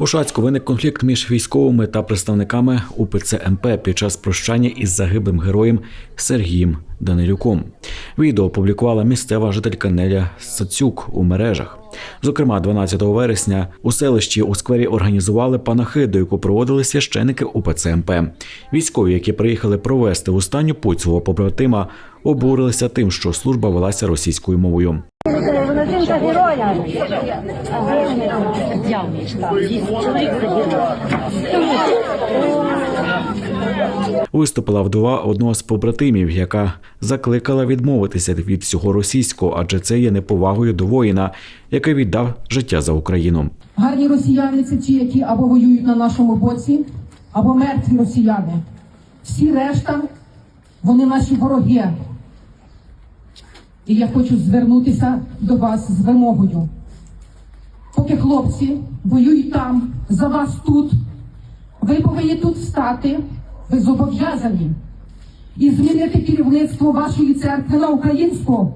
У Шацьку виник конфлікт між військовими та представниками УПЦ МП під час прощання із загиблим героєм Сергієм Данилюком. Відео опублікувала місцева жителька Неля Сацюк у мережах. Зокрема, 12 вересня у селищі у сквері організували панахиду, яку проводили священики УПЦ МП. Військові, які приїхали провести останню путь свого побратима, обурилися тим, що служба велася російською мовою. Володимира героя. Виступила вдова одного з побратимів, яка закликала відмовитися від всього російського, адже це є неповагою до воїна, який віддав життя за Україну. Гарні росіяни це ті, які або воюють на нашому боці, або мертві росіяни. Всі решта, вони наші вороги. І я хочу звернутися до вас з вимогою. Поки хлопці воюють там, за вас тут, ви повинні тут встати, ви зобов'язані і змінити керівництво вашої церкви на українську.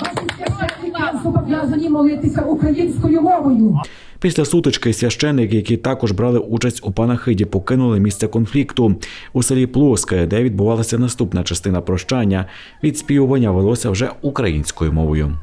Ваші священники зобов'язані молитися українською мовою. Після сутички священники, які також брали участь у панахиді, покинули місце конфлікту у селі Плоске, де відбувалася наступна частина прощання. Відспівування велося вже українською мовою.